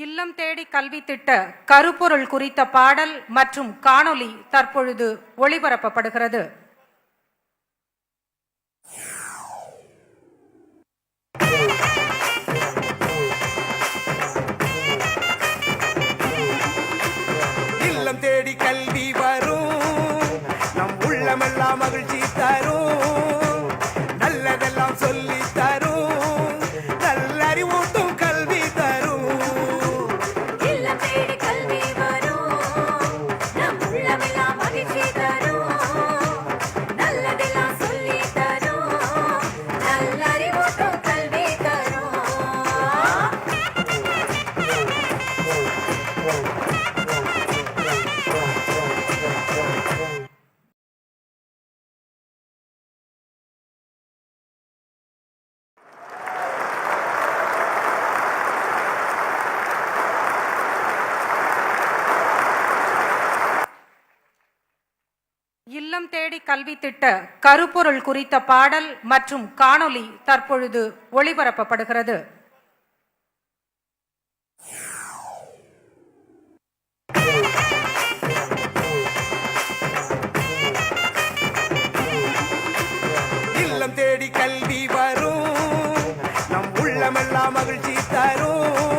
இல்லம் தேடி கல்வி திட்ட கருப்பொருள் குறித்த பாடல் மற்றும் காணொளி தற்பொழுது ஒளிபரப்பப்படுகிறது. இல்லம் தேடி கல்வி வரும். நம் உள்ளமெல்லாம் மகிழ்ச்சி தரும். இல்லம் தேடி கல்வி திட்ட கருப்பொருள் குறித்த பாடல் மற்றும் காணொளி தற்பொழுது ஒளிபரப்பப்படுகிறது. உள்ளமெல்லாம் மகிழ்ச்சி தரும்.